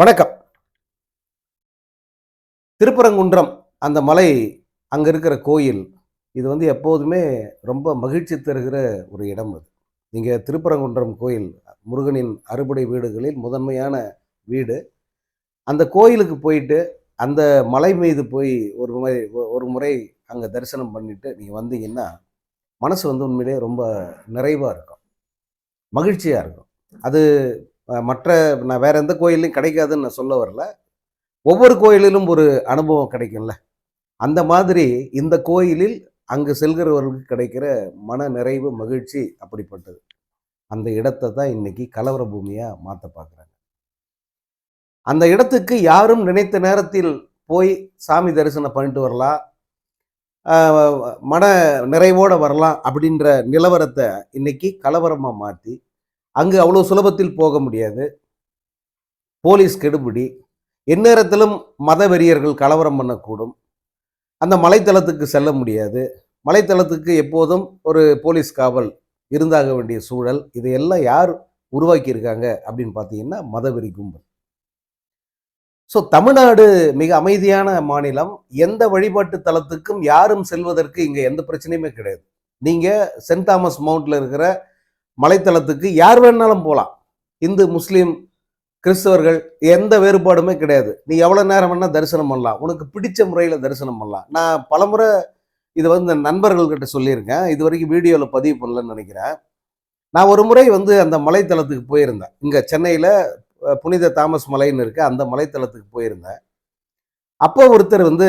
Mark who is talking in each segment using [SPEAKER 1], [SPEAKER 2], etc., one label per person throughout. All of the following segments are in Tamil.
[SPEAKER 1] வணக்கம். திருப்பரங்குன்றம் அந்த மலை அங்கே இருக்கிற கோயில் இது வந்து எப்போதுமே ரொம்ப மகிழ்ச்சி தருகிற ஒரு இடம் அது. நீங்கள் திருப்பரங்குன்றம் கோயில் முருகனின் அறுபடை வீடுகளில் முதன்மையான வீடு. அந்த கோயிலுக்கு போயிட்டு அந்த மலை மீது போய் ஒரு முறை ஒரு முறை அங்கே தரிசனம் பண்ணிவிட்டு நீங்கள் வந்தீங்கன்னா மனசு வந்து உண்மையிலே ரொம்ப நிறைவாக இருக்கும். மகிழ்ச்சியாக இருக்கும். அது மற்ற நான் வேற எந்த கோயிலையும் கிடைக்காதுன்னு நான் சொல்ல வரல. ஒவ்வொரு கோயிலிலும் ஒரு அனுபவம் கிடைக்கும்ல. அந்த மாதிரி இந்த கோயிலில் அங்கு செல்கிறவர்களுக்கு கிடைக்கிற மன நிறைவு மகிழ்ச்சி அப்படிப்பட்டது. அந்த இடத்தை தான் இன்னைக்கு கலவர பூமியாக மாற்ற பார்க்குறாங்க அந்த இடத்துக்கு யாரும் நினைத்த நேரத்தில் போய் சாமி தரிசனம் பண்ணிட்டு வரலாம். மன நிறைவோடு வரலாம் அப்படின்ற நிலவரத்தை இன்னைக்கு கலவரமாக மாற்றி அங்கு அவ்வளோ சுலபத்தில் போக முடியாது. போலீஸ் கெடுபிடி. எந்நேரத்திலும் மத வெறியர்கள் கலவரம் பண்ணக்கூடும். அந்த மலைத்தளத்துக்கு செல்ல முடியாது. மலைத்தளத்துக்கு எப்போதும் ஒரு போலீஸ் காவல் இருந்தாக வேண்டிய சூழல். இதையெல்லாம் யார் உருவாக்கியிருக்காங்க அப்படின்னு பார்த்தீங்கன்னா மதவெறி கும்பல். ஸோ தமிழ்நாடு மிக அமைதியான மாநிலம். எந்த வழிபாட்டு தலத்துக்கும் யாரும் செல்வதற்கு இங்கே எந்த பிரச்சனையுமே கிடையாது. நீங்கள் சென்ட் தாமஸ் மவுண்டில் இருக்கிற மலைத்தளத்துக்கு யார் வேணாலும் போகலாம் இந்து முஸ்லீம் கிறிஸ்தவர்கள் எந்த வேறுபாடுமே கிடையாது. நீ எவ்வளோ நேரம் வேணால் தரிசனம் பண்ணலாம். உனக்கு பிடிச்ச முறையில் தரிசனம் பண்ணலாம். நான் பலமுறை இது வந்து நண்பர்கள்கிட்ட சொல்லியிருக்கேன். இது வரைக்கும் வீடியோவில் பதிவு பண்ணலன்னு நினைக்கிறேன். நான் ஒரு முறை வந்து அந்த மலைத்தளத்துக்கு போயிருந்தேன். இங்கே சென்னையில் புனித தாமஸ் மலைன்னு இருக்குது அந்த மலைத்தளத்துக்கு போயிருந்தேன். அப்போ ஒருத்தர் வந்து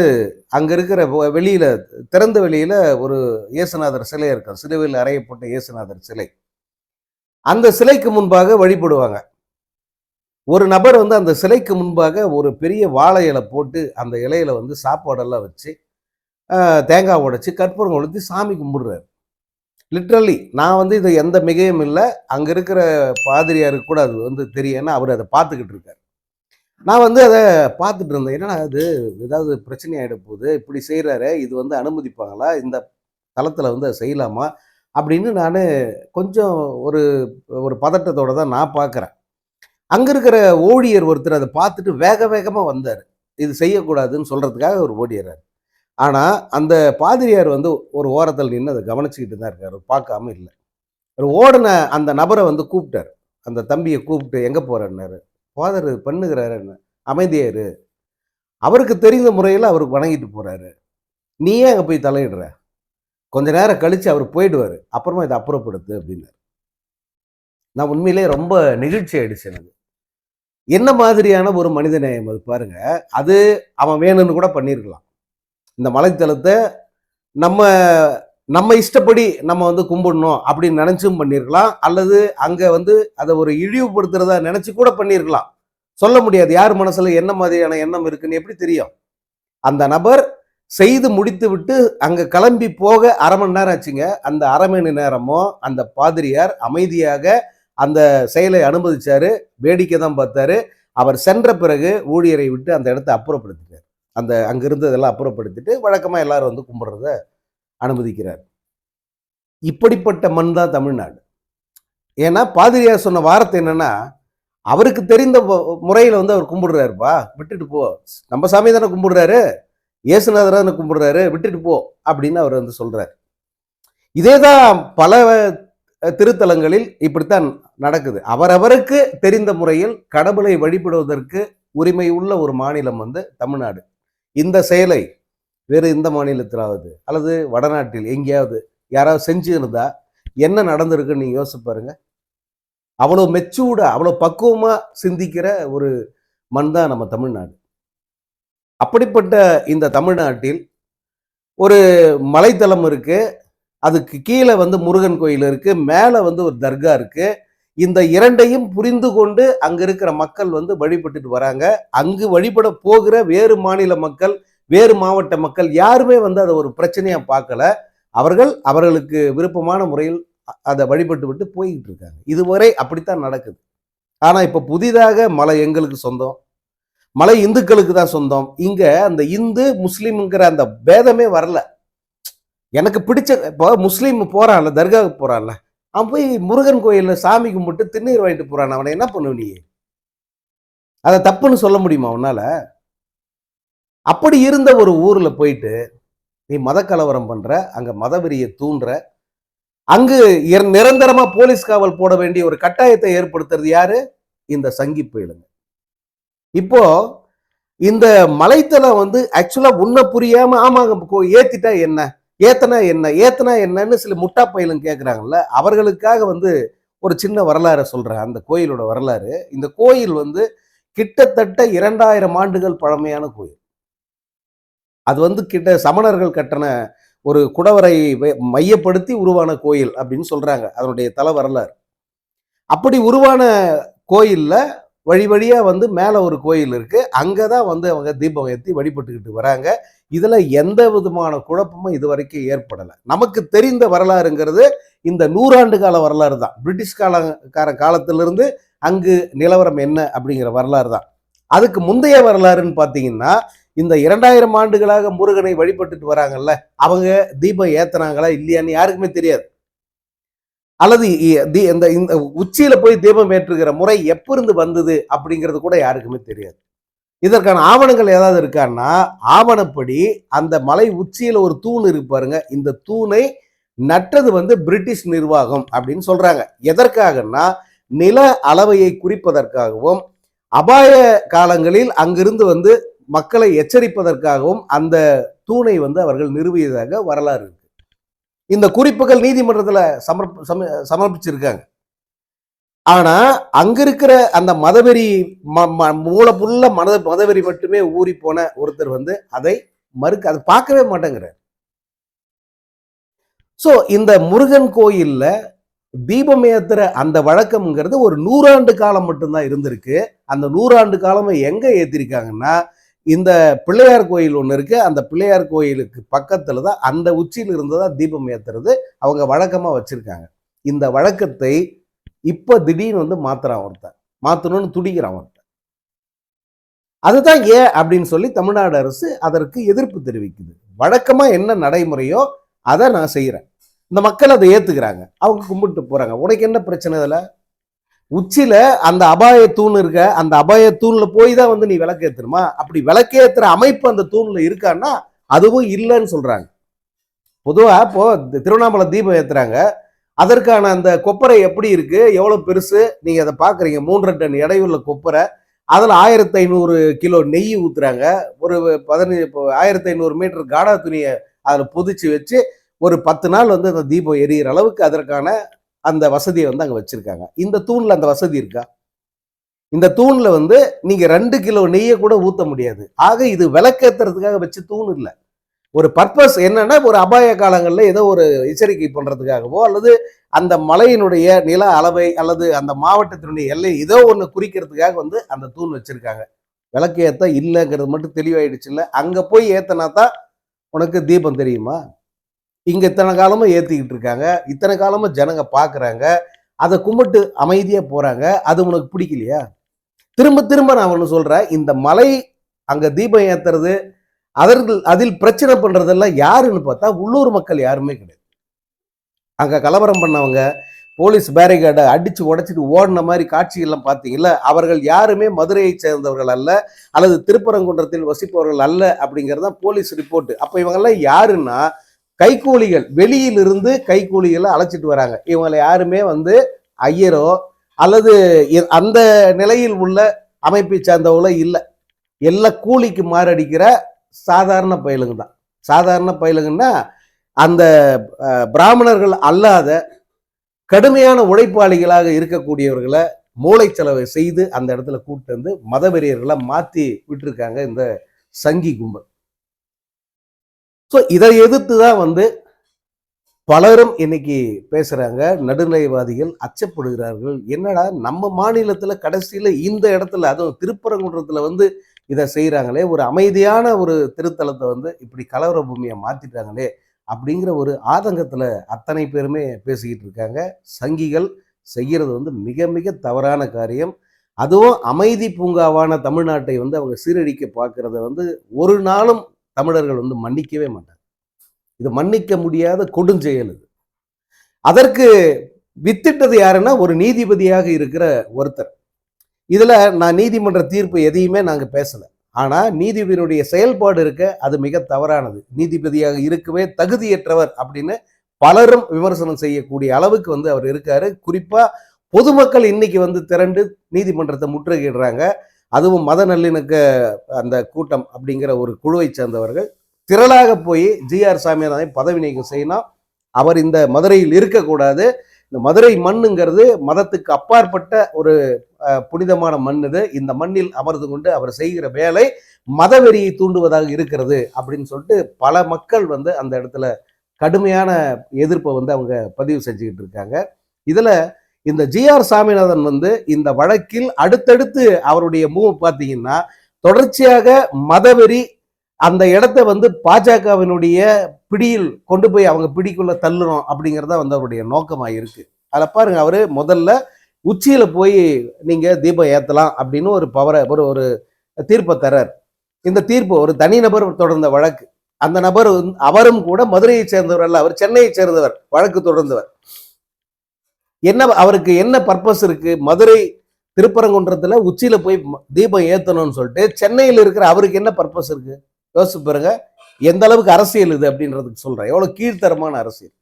[SPEAKER 1] அங்கே இருக்கிற வெளியில் திறந்த வெளியில் ஒரு இயேசுநாதர் சிலை இருக்கும் சிலுவையில் அறையப்பட்ட இயேசுநாதர் சிலை. அந்த சிலைக்கு முன்பாக வழிபடுவாங்க. ஒரு நபர் வந்து அந்த சிலைக்கு முன்பாக ஒரு பெரிய வாழை இலை போட்டு அந்த இலையில வந்து சாப்பாடெல்லாம் வச்சு தேங்காய் உடைச்சி கற்பூரம் கொளுத்தி சாமி கும்பிடுறாரு. லிட்ரலி நான் வந்து இது எந்த மிகையும் இல்லை. அங்கே இருக்கிற பாதிரியாருக்கு கூட அது வந்து தெரியும். அவர் அதை பார்த்துக்கிட்டு இருக்கார். நான் வந்து அதை பார்த்துட்டு இருந்தேன். என்னன்னா அது ஏதாவது பிரச்சனை ஆகிட போகுது? இப்படி செய்கிறாரு இது வந்து அனுமதிப்பாங்களா? இந்த தளத்தில் வந்து அதை செய்யலாமா? அப்படின்னு நான் கொஞ்சம் ஒரு ஒரு பதட்டத்தோட தான் நான் பார்க்குறேன் அங்கே இருக்கிற ஓடியர் ஒருத்தர் அதை பார்த்துட்டு வேக வேகமாக வந்தார். இது செய்யக்கூடாதுன்னு சொல்கிறதுக்காக அவர் ஓடிடுறாரு ஆனால் அந்த பாதிரியார் வந்து ஒரு ஓரத்தில் நின்று அதை கவனிச்சுக்கிட்டு தான் இருக்கார். பார்க்காம இல்லை. ஒரு ஓடின அந்த நபரை வந்து கூப்பிட்டார். அந்த தம்பியை கூப்பிட்டு எங்கே போகிறேன்னாரு ஃபாதர் பண்ணுகிறாரு அமைதியாரு அவருக்கு தெரிந்த முறையில் அவருக்கு வணங்கிட்டு போகிறாரு நீயே அங்கே போய் தலையிடுற? கொஞ்ச நேரம் கழித்து அவர் போயிடுவார். அப்புறமா இதை அப்புறப்படுத்து அப்படின்னாரு. நான் உண்மையிலே ரொம்ப நெகிழ்ச்சி ஆயிடுச்சு எனக்கு. என்ன மாதிரியான ஒரு மனித நேயம் அது பாருங்க அது அவன் வேணும்னு கூட பண்ணியிருக்கலாம். இந்த மலைத்தளத்தை நம்ம நம்ம இஷ்டப்படி நம்ம வந்து கும்பிடணும் அப்படின்னு நினைச்சும் பண்ணியிருக்கலாம். அல்லது அங்கே வந்து அதை ஒரு இழிவுபடுத்துறதா நினைச்சு கூட பண்ணியிருக்கலாம். சொல்ல முடியாது. யார் மனசில் என்ன மாதிரியான எண்ணம் இருக்குன்னு எப்படி தெரியும்? அந்த நபர் செய்து முடித்து விட்டு அங்கே கிளம்பி போக அரை மணி நேரம் ஆச்சுங்க. அந்த அரை மணி நேரமும் அந்த பாதிரியார் அமைதியாக அந்த செயலை அனுமதிச்சாரு. வேடிக்கை தான் பார்த்தாரு. அவர் சென்ற பிறகு ஊழியரை விட்டு அந்த இடத்தை அப்புறப்படுத்திட்டார். அந்த அங்க இருந்ததெல்லாம் அப்புறப்படுத்திட்டு வழக்கமாக எல்லாரும் வந்து கும்பிட்றத அனுமதிக்கிறார். இப்படிப்பட்ட மண் தான் தமிழ்நாடு. ஏன்னா பாதிரியார் சொன்ன வார்த்தை என்னன்னா அவருக்கு தெரிந்த முறையில் வந்து அவர் கும்பிடுறாருப்பா. விட்டுட்டு போ. நம்ம சாமி தானே கும்பிடுறாரு. இயேசுநாதர் கும்பிடுறாரு விட்டுட்டு போ அப்படின்னு அவர் வந்து சொல்றாரு. இதே தான் பல திருத்தலங்களில் இப்படித்தான் நடக்குது. அவரவருக்கு தெரிந்த முறையில் கடவுளை வழிபடுவதற்கு உரிமை உள்ள ஒரு மாநிலம் வந்து தமிழ்நாடு. இந்த செயலை வேறு இந்த மாநிலத்திலாவது அல்லது வடநாட்டில் எங்கேயாவது யாராவது செஞ்சுருந்தா என்ன நடந்திருக்குன்னு நீங்கள் யோசிச்சு பாருங்க. அவ்வளோ மெச்சூர்டாக அவ்வளோ பக்குவமாக சிந்திக்கிற ஒரு மண் தான் நம்ம தமிழ்நாடு. அப்படிப்பட்ட இந்த தமிழ்நாட்டில் ஒரு மலைத்தளம் இருக்குது அதுக்கு கீழே வந்து முருகன் கோயில் இருக்குது மேலே வந்து ஒரு தர்கா இருக்குது இந்த இரண்டையும் புரிந்து கொண்டு அங்கே இருக்கிற மக்கள் வந்து வழிபட்டுட்டு வராங்க. அங்கு வழிபட போகிற வேறு மாநில மக்கள் வேறு மாவட்ட மக்கள் யாருமே வந்து அதை ஒரு பிரச்சனையாக பார்க்கல. அவர்கள் அவர்களுக்கு விருப்பமான முறையில் அதை வழிபட்டு விட்டு போய்கிட்டு இருக்காங்க. இதுவரை அப்படித்தான் நடக்குது. ஆனால் இப்போ புதிதாக மலை எங்களுக்கு சொந்தம். மலை இந்துக்களுக்கு தான் சொந்தம். இங்க அந்த இந்து முஸ்லீம்ங்கிற அந்த பேதமே வரல. எனக்கு பிடிச்ச இப்போ முஸ்லீம் போறான்ல தர்காவுக்கு போறான்ல அவன் போய் முருகன் கோயிலில் சாமி கும்பிட்டு திருநீர் வாங்கிட்டு போறான். அவனை என்ன பண்ணுவ நீ? அதை தப்புன்னு சொல்ல முடியுமா உன்னால? அப்படி இருந்த ஒரு ஊர்ல போயிட்டு நீ மத கலவரம் பண்ற அங்க மதவெறியை தூண்டுற அங்கு நிரந்தரமா போலீஸ் காவல் போட வேண்டிய ஒரு கட்டாயத்தை ஏற்படுத்துறது யாரு? இந்த சங்கி புயலுங்க. இப்போ இந்த மலைத்தலை வந்து ஆக்சுவலா உன்ன புரியாம ஆமாங்க கோ- ஏத்திட்டா என்ன? ஏத்தனா என்ன? ஏத்தனா என்னன்னு சில முட்டா பயிலும் கேட்குறாங்கல்ல அவர்களுக்காக வந்து ஒரு சின்ன வரலாறை சொல்றேன். அந்த கோயிலோட வரலாறு. இந்த கோயில் வந்து கிட்டத்தட்ட இரண்டாயிரம் ஆண்டுகள் பழமையான கோயில். அது வந்து கிட்ட சமணர்கள் கட்டின ஒரு குடவரை மையப்படுத்தி உருவான கோயில் அப்படின்னு சொல்றாங்க அதனுடைய தலை வரலாறு. அப்படி உருவான கோயிலில் வழி வழியாக வந்து மேலே ஒரு கோயில் இருக்குது அங்கே தான் வந்து அவங்க தீபம் ஏற்றி வழிபட்டுக்கிட்டு வராங்க. இதில் எந்த விதமான குழப்பமும் இது வரைக்கும் ஏற்படலை. நமக்கு தெரிந்த வரலாறுங்கிறது இந்த நூறாண்டு கால வரலாறு தான். பிரிட்டிஷ் காலக்கார காலத்திலிருந்து அங்கு நிலவரம் என்ன அப்படிங்கிற வரலாறு தான். அதுக்கு முந்தைய வரலாறுன்னு பார்த்தீங்கன்னா இந்த இரண்டாயிரம் ஆண்டுகளாக முருகனை வழிபட்டுட்டு வராங்கல்ல அவங்க தீபம் ஏத்துனாங்களா இல்லையான்னு யாருக்குமே தெரியாது. அல்லது தி- இந்த இந்த உச்சியில போய் தீபம் ஏற்றுகிற முறை எப்பிருந்து வந்தது அப்படிங்கிறது கூட யாருக்குமே தெரியாது. இதற்கான ஆவணங்கள் ஏதாவது இருக்கான்னா ஆவணப்படி அந்த மலை உச்சியில ஒரு தூண் இருக்கு பாருங்க. இந்த தூணை நட்டது வந்து பிரிட்டிஷ் நிர்வாகம் அப்படின்னு சொல்றாங்க. எதற்காகன்னா நில அளவையை குறிப்பதற்காகவும் அபாய காலங்களில் அங்கிருந்து வந்து மக்களை எச்சரிப்பதற்காகவும் அந்த தூணை வந்து அவர்கள் நிறுவியதாக வரலாறு இருக்கு. இந்த குறிப்புகள் நீதிமன்றத்தில் சமர்ப்ப சம- சமர்ப்பிச்சிருக்காங்க. ஆனா அங்க இருக்கிற அந்த மதவெறி ம- ம- மூலப்புள்ள மத மதவெறி மட்டுமே ஊறி போன ஒருத்தர் வந்து அதை மறுக்க அதை பார்க்கவே மாட்டேங்கிறார். சோ இந்த முருகன் கோயில்ல தீபம் ஏத்துற அந்த வழக்கம்ங்கிறது ஒரு நூறாண்டு காலம் மட்டும்தான் இருந்திருக்கு. அந்த நூறாண்டு காலம் எங்க ஏத்திருக்காங்கன்னா இந்த பிள்ளையார் கோயில் ஒன்று இருக்கு. அந்த பிள்ளையார் கோயிலுக்கு பக்கத்துல தான் அந்த உச்சியில் இருந்து தான் தீபம் ஏத்துறது அவங்க வழக்கமா வச்சிருக்காங்க. இந்த வழக்கத்தை இப்ப திடீர்னு வந்து மாத்துறான் ஒருத்தன். மாத்தணும்னு துடிக்கிறான் ஒருத்தன். அதுதான் ஏன் அப்படின்னு சொல்லி தமிழ்நாடு அரசு அதற்கு எதிர்ப்பு தெரிவிக்குது. வழக்கமா என்ன நடைமுறையோ அதை நான் செய்யறேன் இந்த மக்கள் அதை ஏற்றுக்கிறாங்க அவங்க கும்பிட்டு போறாங்க. உனக்கு என்ன பிரச்சனை இதில்? உச்சியில அந்த அபாய தூண் இருக்க அந்த அபாய தூண்ல போய் தான் வந்து நீ விளக்கேத்தணுமா? அப்படி விளக்கேத்துற அமைப்பு அந்த தூண்ல இருக்கான்னா அதுவும் இல்லைன்னு சொல்றாங்க. பொதுவா இப்போது திருவண்ணாமலை தீபம் ஏத்துறாங்க. அதற்கான அந்த கொப்பரை எப்படி இருக்கு? எவ்வளவு பெருசு? நீங்க அதை பாக்குறீங்க. மூன்றரை டன் எடையுள்ள கொப்பரை. அதில் ஆயிரத்தி ஐநூறு கிலோ நெய் ஊத்துறாங்க. ஒரு பதினஞ்சு இப்போ ஆயிரத்தி ஐநூறு மீட்டர் காடா துணியை அதில் புதிச்சு வச்சு ஒரு பத்து நாள் வந்து அந்த தீபம் எரியிற அளவுக்கு அதற்கான அந்த வசதியை வந்து அங்கே வச்சுருக்காங்க. இந்த தூணில் அந்த வசதி இருக்கா? இந்த தூணில் வந்து நீங்கள் ரெண்டு கிலோ நெய்யை கூட ஊற்ற முடியாது. ஆக இது விளக்கேத்துறதுக்காக வச்சு தூண் இல்லை. ஒரு பர்பஸ் என்னன்னா ஒரு அபாய காலங்களில் ஏதோ ஒரு எச்சரிக்கை பண்ணுறதுக்காகவோ அல்லது அந்த மலையினுடைய நில அளவை அல்லது அந்த மாவட்டத்தினுடைய எல்லை ஏதோ ஒன்று குறிக்கிறதுக்காக வந்து அந்த தூண் வச்சுருக்காங்க. விளக்கு ஏற்ற இல்லைங்கிறது மட்டும் தெளிவாயிடுச்சு இல்லை. அங்கே போய் ஏற்றினா தான் உனக்கு தீபம் தெரியுமா? இங்க இத்தனை காலமாக ஏத்திக்கிட்டு இருக்காங்க. இத்தனை காலமாக ஜனங்க பாக்குறாங்க. அதை கும்பிட்டு அமைதியா போறாங்க. அது உனக்கு பிடிக்கலையா? திரும்ப திரும்ப நான் ஒன்று சொல்றேன். இந்த மலை அங்க தீபம் ஏத்துறது அதற்கு அதில் பிரச்சனை பண்றதெல்லாம் யாருன்னு பார்த்தா உள்ளூர் மக்கள் யாருமே கிடையாது. அங்க கலவரம் பண்ணவங்க போலீஸ் பேரிகேடை அடிச்சு உடைச்சிட்டு ஓடின மாதிரி காட்சிகள்லாம் பார்த்தீங்கல்ல அவர்கள் யாருமே மதுரையை சேர்ந்தவர்கள் அல்ல அல்லது திருப்பரங்குன்றத்தில் வசிப்பவர்கள் அல்ல அப்படிங்கிறது தான் போலீஸ் ரிப்போர்ட். அப்போ இவங்கெல்லாம் யாருன்னா கைக்கூலிகள் வெளியிலிருந்து கைக்கூலிகளை அழைச்சிட்டு வராங்க. இவங்களை யாருமே வந்து ஐயரோ அல்லது அந்த நிலையில் உள்ள அமைப்பை சார்ந்தவங்களோ இல்லை. எல்லா கூலிக்கு மாரடிக்கிற சாதாரண பயலுங்க தான். சாதாரண பயலுங்கன்னா அந்த பிராமணர்கள் அல்லாத கடுமையான உழைப்பாளிகளாக இருக்கக்கூடியவர்களை மூளைச்செலவை செய்து அந்த இடத்துல கூப்பிட்டு வந்து மதவெறியர்களை மாற்றி விட்டுருக்காங்க இந்த சங்கி கும்பல். ஸோ இதை எதிர்த்து தான் வந்து பலரும் இன்னைக்கு பேசுகிறாங்க நடுநிலைவாதிகள் அச்சப்படுகிறார்கள். என்னடா நம்ம மாநிலத்தில் கடைசியில் இந்த இடத்துல அதுவும் திருப்பரங்குன்றத்தில் வந்து இதை செய்கிறாங்களே ஒரு அமைதியான ஒரு திருத்தலத்தை வந்து இப்படி கலவர பூமியை மாற்றிட்டாங்களே அப்படிங்கிற ஒரு ஆதங்கத்தில் அத்தனை பேருமே பேசிக்கிட்டு இருக்காங்க. சங்கிகள் செய்கிறது வந்து மிக மிக தவறான காரியம். அதுவும் அமைதி பூங்காவான தமிழ்நாட்டை வந்து அவங்க சீரழிக்க பார்க்கறத வந்து ஒரு நாளும் தமிழர்கள் வந்து மன்னிக்கவே மாட்டாங்க. இது மன்னிக்க முடியாத கொடுஞ்செயல் இது. அதற்கு வித்திட்டது யாருன்னா ஒரு நீதிபதியாக இருக்கிற ஒருத்தர். இதில் நான் நீதிமன்ற தீர்ப்பு எதையுமே நாங்கள் பேசலை. ஆனால் நீதிபதியினுடைய செயல்பாடு இருக்க அது மிக தவறானது. நீதிபதியாக இருக்கவே தகுதியற்றவர் அப்படின்னு பலரும் விமர்சனம் செய்யக்கூடிய அளவுக்கு வந்து அவர் இருக்காரு. குறிப்பாக பொதுமக்கள் இன்னைக்கு வந்து திரண்டு நீதிமன்றத்தை முற்றுகையிடுறாங்க. அதுவும் மத நல்லிணக்க அந்த கூட்டம் அப்படிங்கிற ஒரு குழுவை சேர்ந்தவர்கள் திரளாக போய் ஜிஆர் சாமியாரை பதவி நீக்கம் செய்யணும் அவர் இந்த மதுரையில் இருக்கக்கூடாது. இந்த மதுரை மண்ணுங்கிறது மதத்துக்கு அப்பாற்பட்ட ஒரு புனிதமான மண் இது. இந்த மண்ணில் அமர்ந்து கொண்டு அவர் செய்கிற வேலை மதவெறியை தூண்டுவதாக இருக்கிறது அப்படின்னு சொல்லிட்டு பல மக்கள் வந்து அந்த இடத்துல கடுமையான எதிர்ப்பை வந்து அவங்க பதிவு செஞ்சுக்கிட்டு இருக்காங்க. இதில் இந்த ஜிஆர் சாமிநாதன் வந்து இந்த வழக்கில் அடுத்தடுத்து அவருடைய மூவ் பார்த்தீங்கன்னா தொடர்ச்சியாக மதவெறி அந்த இடத்த வந்து பாஜகவினுடைய பிடியில் கொண்டு போய் அவங்க பிடிக்குள்ள தள்ளுறோம் அப்படிங்கிறதா வந்து அவருடைய நோக்கமாக இருக்கு. அதில் பாருங்க அவர் முதல்ல உச்சியில் போய் நீங்கள் தீபம் ஏற்றலாம் அப்படின்னு ஒரு பவரை ஒரு ஒரு தீர்ப்பை தரார் இந்த தீர்ப்பு ஒரு தனிநபர் தொடர்ந்த வழக்கு. அந்த நபர் அவரும் கூட மதுரையை சேர்ந்தவர் அல்ல அவர் சென்னையை சேர்ந்தவர் வழக்கு தொடர்ந்தவர். என்ன அவருக்கு என்ன பர்பஸ் இருக்கு? மதுரை திருப்பரங்குன்றத்தில் உச்சியில் போய் தீபம் ஏற்றணும்னு சொல்லிட்டு சென்னையில் இருக்கிற அவருக்கு என்ன பர்பஸ் இருக்கு? யோசிச்சு பாருங்க. எந்த அளவுக்கு அரசியல் இது அப்படின்றதுக்கு சொல்கிறேன் எவ்வளோ கீழ்த்தரமான அரசியல்.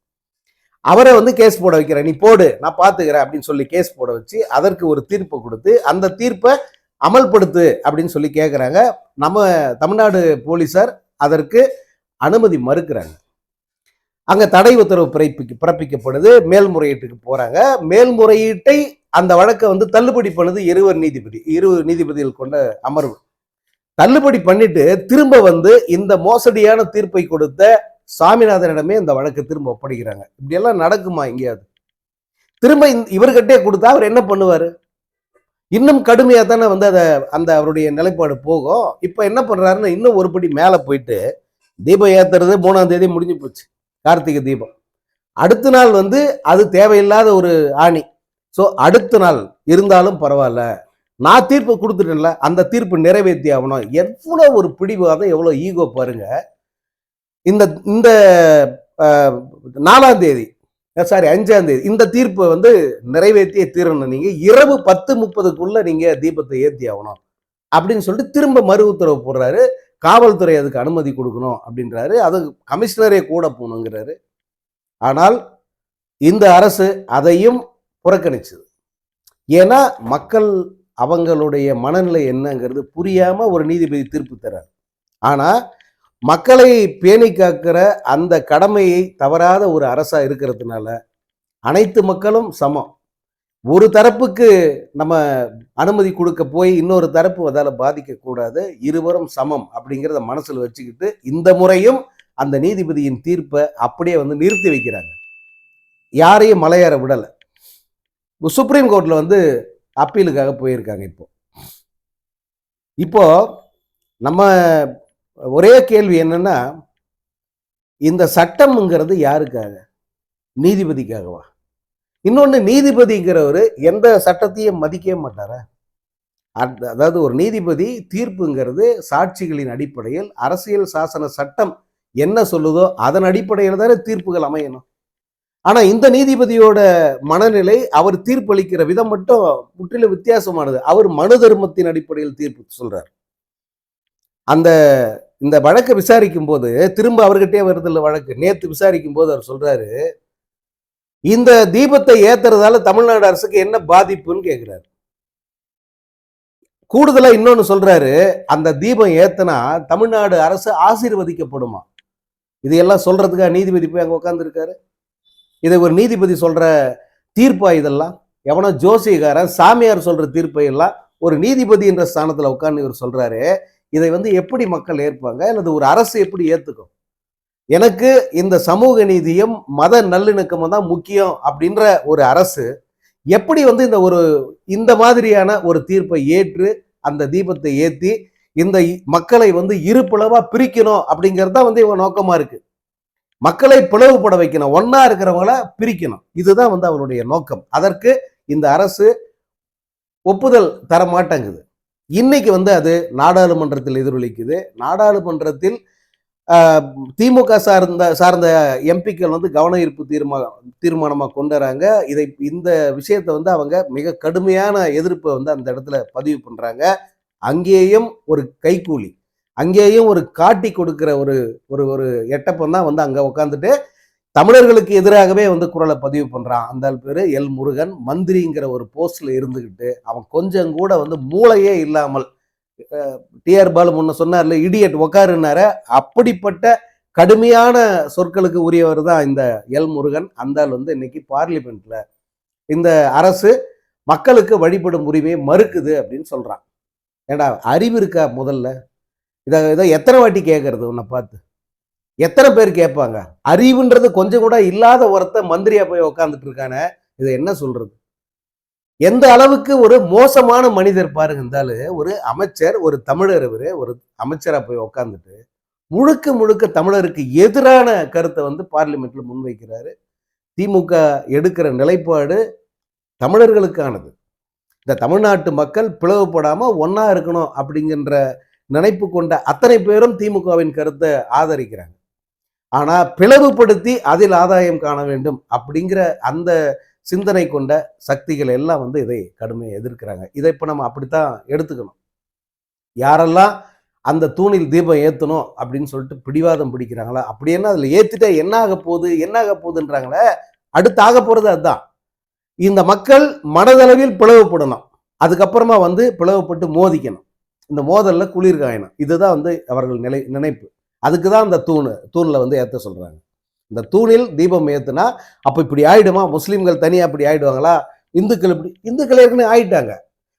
[SPEAKER 1] அவரை வந்து கேஸ் போட வைக்கிறேன். நீ போடு நான் பார்த்துக்கிறேன் அப்படின்னு சொல்லி கேஸ் போட வச்சு அதற்கு ஒரு தீர்ப்பை கொடுத்து அந்த தீர்ப்பை அமல்படுத்து அப்படின்னு சொல்லி கேட்குறாங்க நம்ம தமிழ்நாடு போலீசார் அதற்கு அனுமதி மறுக்கிறாங்க. அங்கே தடை உத்தரவு பிறப்பிக்க பிறப்பிக்கப்படுது. மேல்முறையீட்டுக்கு போறாங்க. மேல்முறையீட்டை அந்த வழக்கை வந்து தள்ளுபடி பண்ணுது இருவர் நீதிபதி இருவர் நீதிபதிகள் கொண்ட அமர்வு. தள்ளுபடி பண்ணிட்டு திரும்ப வந்து இந்த மோசடியான தீர்ப்பை கொடுத்த சாமிநாதனிடமே இந்த வழக்கு திரும்ப ஒப்படைக்கிறாங்க. இப்படியெல்லாம் நடக்குமா எங்கேயாவது? திரும்ப இவர்கிட்டே கொடுத்தா அவர் என்ன பண்ணுவாரு? இன்னும் கடுமையாக தானே வந்து அதை அந்த அவருடைய நிலைப்பாடு போகும். இப்போ என்ன பண்ணுறாருன்னு இன்னும் ஒரு படி மேலே போயிட்டு தீபம் ஏத்துறது மூணாம் தேதி முடிஞ்சு போச்சு. கார்த்திகை தீபம். அடுத்த நாள் வந்து அது தேவையில்லாத ஒரு ஆணி. ஸோ அடுத்த நாள் இருந்தாலும் பரவாயில்ல. நான் தீர்ப்பு கொடுத்துட்டேன்ல அந்த தீர்ப்பு நிறைவேற்றி ஆகணும். எவ்வளோ ஒரு பிடிவாதம் எவ்வளோ ஈகோ பாருங்க. இந்த இந்த நாலாம் தேதி சாரி அஞ்சாம் தேதி இந்த தீர்ப்பை வந்து நிறைவேற்றியே தீரணும். நீங்கள் இரவு பத்து முப்பதுக்குள்ளே நீங்கள் தீபத்தை ஏற்றி ஆகணும். அப்படின்னு சொல்லிட்டு திரும்ப மறு உத்தரவு போடுறாரு. காவல்துறை அதுக்கு அனுமதி கொடுக்கணும் அப்படின்றாரு. அது கமிஷனரே கூட போகணுங்கிறாரு. ஆனால் இந்த அரசு அதையும் புறக்கணிச்சது. ஏன்னா மக்கள் அவங்களுடைய மனநிலை என்னங்கிறது புரியாம ஒரு நீதிபதி தீர்ப்பு தர்றார் ஆனா மக்களை பேணி காக்கிற அந்த கடமையை தவறாத ஒரு அரசா இருக்கிறதுனால அனைத்து மக்களும் சமம். ஒரு தரப்புக்கு நம்ம அனுமதி கொடுக்க போய் இன்னொரு தரப்பு அதால் பாதிக்கக்கூடாது இருவரும் சமம் அப்படிங்கிறத மனசுல வச்சுக்கிட்டு இந்த முறையும் அந்த நீதிபதியின் தீர்ப்பை அப்படியே வந்து நிறுத்தி வைக்கிறாங்க. யாரையும் மலையேற விடலை. சுப்ரீம் கோர்ட்ல வந்து அப்பீலுக்காக போயிருக்காங்க இப்போ. இப்போ நம்ம ஒரே கேள்வி என்னன்னா இந்த சட்டம்ங்கிறது யாருக்காக? நீதிபதிக்காகவா? இன்னொன்று நீதிபதிங்கிறவர் எந்த சட்டத்தையும் மதிக்கவே மாட்டார? அதாவது ஒரு நீதிபதி தீர்ப்புங்கிறது சாட்சிகளின் அடிப்படையில் அரசியல் சாசன சட்டம் என்ன சொல்லுதோ அதன் அடிப்படையில் தானே தீர்ப்புகள் அமையணும். ஆனா இந்த நீதிபதியோட மனநிலை அவர் தீர்ப்பளிக்கிற விதம் மட்டும் முற்றிலும் வித்தியாசமானது. அவர் மனு தர்மத்தின் அடிப்படையில் தீர்ப்பு சொல்றார். அந்த இந்த வழக்கை விசாரிக்கும் போது திரும்ப அவர்கிட்டே வருது இல்ல வழக்கு. நேத்து விசாரிக்கும் போது அவர் சொல்றாரு இந்த தீபத்தை ஏத்துறதால தமிழ்நாடு அரசுக்கு என்ன பாதிப்புன்னு கேட்குறாரு கூடுதலா இன்னொன்னு சொல்றாரு அந்த தீபம் ஏத்துனா தமிழ்நாடு அரசு ஆசீர்வதிக்கப்படுமா? இதையெல்லாம் சொல்றதுக்காக நீதிபதி போய் அங்க உட்காந்துருக்காரு இதை ஒரு நீதிபதி சொல்ற தீர்ப்பா இதெல்லாம்? எவனோ ஜோசியக்காரன் சாமியார் சொல்ற தீர்ப்பை எல்லாம் ஒரு நீதிபதி என்ற ஸ்தானத்துல உட்காந்து இவர் சொல்றாரு. இதை வந்து எப்படி மக்கள் ஏற்பாங்க? அல்லது ஒரு அரசு எப்படி ஏத்துக்கும்? எனக்கு இந்த சமூக நீதியும் மத நல்லிணக்கமும் தான் முக்கியம் அப்படின்ற ஒரு அரசு எப்படி வந்து இந்த ஒரு இந்த மாதிரியான ஒரு தீர்ப்பை ஏற்று அந்த தீபத்தை ஏற்றி இந்த மக்களை வந்து இரு பிளவா பிரிக்கணும் அப்படிங்கிறது தான் வந்து இவங்க நோக்கமா இருக்கு. மக்களை பிளவுபட வைக்கணும் ஒன்னா இருக்கிறவங்கள பிரிக்கணும். இதுதான் வந்து அவருடைய நோக்கம். அதற்கு இந்த அரசு ஒப்புதல் தர மாட்டேங்குது. இன்னைக்கு வந்து அது நாடாளுமன்றத்தில் எதிரொலிக்குது. நாடாளுமன்றத்தில் திமுக சார்ந்த சார்ந்த எம்பிக்கள் வந்து கவன ஈர்ப்பு தீர்மானம் தீர்மானமாக கொண்டு வராங்க இதை இந்த விஷயத்தை வந்து அவங்க மிக கடுமையான எதிர்ப்பை வந்து அந்த இடத்துல பதிவு பண்ணுறாங்க அங்கேயும் ஒரு கைக்கூலி அங்கேயும் ஒரு காட்டி கொடுக்குற ஒரு ஒரு ஒரு எட்டப்பம் தான் வந்து அங்கே உட்காந்துட்டு தமிழர்களுக்கு எதிராகவே வந்து குரலை பதிவு பண்ணுறான் அந்த பேர் எல் முருகன். மந்திரிங்கிற ஒரு போஸ்டில் இருந்துக்கிட்டு அவன் கொஞ்சம் கூட வந்து மூளையே இல்லாமல் டிஆர் பாலு முன்ன சொன்னார்ல இடியட் உக்காருனார அப்படிப்பட்ட கடுமையான சொற்களுக்கு உரியவர் தான் இந்த எல் முருகன். அந்த வந்து இன்னைக்கு பார்லிமெண்ட்ல இந்த அரசு மக்களுக்கு வழிபடும் உரிமையை மறுக்குது அப்படின்னு சொல்றான். ஏடா அறிவு இருக்கா முதல்ல? இதை இதை எத்தனை வாட்டி கேட்கறது உன்னை பார்த்து? எத்தனை பேர் கேட்பாங்க? அறிவுன்றது கொஞ்சம் கூட இல்லாத ஒருத்த மந்திரியா போய் உக்காந்துட்டு இருக்கானே இதை என்ன சொல்றது? எந்த அளவுக்கு ஒரு மோசமான மனிதர் பாருங்க இருந்தாலும் ஒரு அமைச்சர் ஒரு தமிழர் இவர் ஒரு அமைச்சராக போய் உக்காந்துட்டு முழுக்க முழுக்க தமிழருக்கு எதிரான கருத்தை வந்து பார்லிமெண்ட்ல முன்வைக்கிறாரு. திமுக எடுக்கிற நிலைப்பாடு தமிழர்களுக்கானது. இந்த தமிழ்நாட்டு மக்கள் பிளவுபடாம ஒன்றா இருக்கணும் அப்படிங்கின்ற நினைப்பு கொண்ட அத்தனை பேரும் திமுகவின் கருத்தை ஆதரிக்கிறாங்க. ஆனால் பிளவுபடுத்தி அதில் ஆதாயம் காண வேண்டும் அப்படிங்கிற அந்த சிந்தனை கொண்ட சக்திகள் எல்லாம் வந்து இதை கடுமையை எதிர்க்கிறாங்க. இதை இப்போ நம்ம அப்படித்தான் எடுத்துக்கணும். யாரெல்லாம் அந்த தூணில் தீபம் ஏற்றணும் அப்படின்னு சொல்லிட்டு பிடிவாதம் பிடிக்கிறாங்களா அப்படி என்ன அதில் ஏற்றிட்டா என்ன ஆக போகுது என்ன ஆக போகுதுன்றாங்களே அடுத்து ஆக போகிறது அதுதான். இந்த மக்கள் மனதளவில் பிளவுபடணும். அதுக்கப்புறமா வந்து பிளவுபட்டு மோதிக்கணும். இந்த மோதலில் குளிர் காயணும் இதுதான் வந்து அவர்கள் நிலை நினைப்பு. அதுக்கு தான் அந்த தூண் தூணில் வந்து ஏற்ற சொல்கிறாங்க இந்த தூணில் தீபம் ஏற்றுனா அப்போ இப்படி ஆயிடுமா? முஸ்லீம்கள் தனியாக இப்படி ஆயிடுவாங்களா? இந்துக்கள் இப்படி இந்துக்கள் ஏற்கனவே ஆயிட்டாங்க.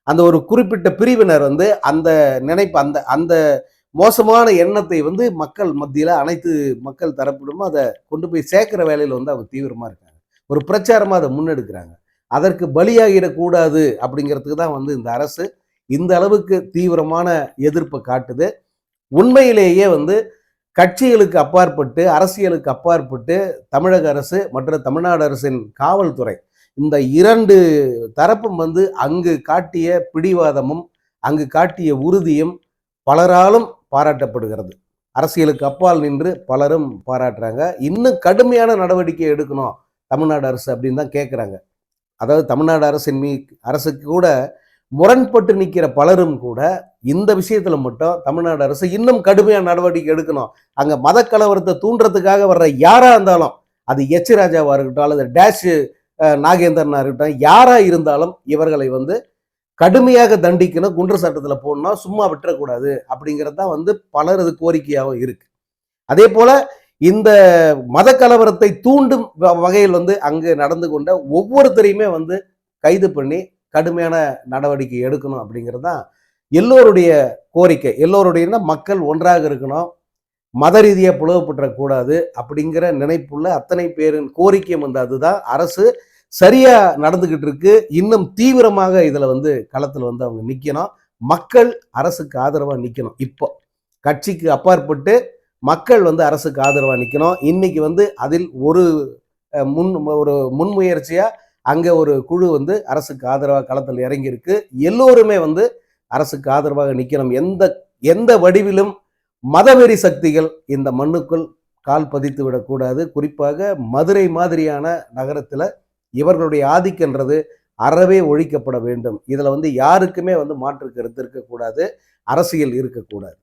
[SPEAKER 1] அந்த ஒரு குறிப்பிட்ட பிரிவினர் வந்து அந்த நினைப்பு அந்த அந்த மோசமான எண்ணத்தை வந்து மக்கள் மத்தியில் அனைத்து மக்கள் தரப்பிடமும் அதை கொண்டு போய் சேர்க்குற வேலையில் வந்து அவங்க தீவிரமாக இருக்காங்க. ஒரு பிரச்சாரமாக அதை முன்னெடுக்கிறாங்க. அதற்கு பலியாகிடக்கூடாது அப்படிங்கிறதுக்கு தான் வந்து இந்த அரசு இந்த அளவுக்கு தீவிரமான எதிர்ப்பை காட்டுது. உண்மையிலேயே வந்து கட்சிகளுக்கு அப்பாற்பட்டு அரசியலுக்கு அப்பாற்பட்டு தமிழக அரசு மற்றும் தமிழ்நாடு அரசின் காவல்துறை இந்த இரண்டு தரப்பும் வந்து அங்கு காட்டிய பிடிவாதமும் அங்கு காட்டிய உறுதியும் பலராலும் பாராட்டப்படுகிறது. அரசியலுக்கு அப்பால் நின்று பலரும் பாராட்டுறாங்க. இன்னும் கடுமையான நடவடிக்கை எடுக்கணும் தமிழ்நாடு அரசு அப்படின்னு தான் கேட்குறாங்க அதாவது தமிழ்நாடு அரசின் மீ அரசுக்கு கூட முரண்பட்டு நிற்கிற பலரும் கூட இந்த விஷயத்தில் மட்டும் தமிழ்நாடு அரசு இன்னும் கடுமையான நடவடிக்கை எடுக்கணும். அங்கே மத கலவரத்தை தூண்டுறதுக்காக வர்ற யாராக இருந்தாலும் அது எச் ராஜாவாக இருக்கட்டும் அல்லது டேஷ் நாகேந்திரனாக இருக்கட்டும் யாராக இருந்தாலும் இவர்களை வந்து கடுமையாக தண்டிக்கணும் குன்று சட்டத்தில் போடணும் சும்மா விட்டுறக்கூடாது அப்படிங்கிறது தான் வந்து பலரது கோரிக்கையாகவும் இருக்குது அதே போல் இந்த மத கலவரத்தை தூண்டும் வ- வகையில் வந்து அங்கு நடந்து கொண்ட ஒவ்வொருத்தரையுமே வந்து கைது பண்ணி கடுமையான நடவடிக்கை எடுக்கணும் அப்படிங்கிறது தான் எல்லோருடைய கோரிக்கை எல்லோருடைய மக்கள் ஒன்றாக இருக்கணும். மத ரீதியாக பிளவுபட்டுறக்கூடாது அப்படிங்கிற நினைப்புள்ள அத்தனை பேரின் கோரிக்கையும் வந்து அதுதான். அரசு சரியாக நடந்துக்கிட்டு இருக்கு. இன்னும் தீவிரமாக இதில் வந்து களத்தில் வந்து அவங்க நிற்கணும் மக்கள் அரசுக்கு ஆதரவாக நிற்கணும் இப்போ கட்சிக்கு அப்பாற்பட்டு மக்கள் வந்து அரசுக்கு ஆதரவாக நிற்கணும் இன்னைக்கு வந்து அதில் ஒரு முன் ஒரு முன்முயற்சியாக அங்கே ஒரு குழு வந்து அரசுக்கு ஆதரவாக களத்தில் இறங்கியிருக்கு. எல்லோருமே வந்து அரசுக்கு ஆதரவாக நிற்கணும் எந்த எந்த வடிவிலும் மதவெறி சக்திகள் இந்த மண்ணுக்குள் கால் பதித்து விடக்கூடாது குறிப்பாக மதுரை மாதிரியான நகரத்தில் இவர்களுடைய ஆதிக்கன்றது அறவே ஒழிக்கப்பட வேண்டும். இதில் வந்து யாருக்குமே வந்து மாற்று கருத்து இருக்கக்கூடாது. அரசியல் இருக்கக்கூடாது.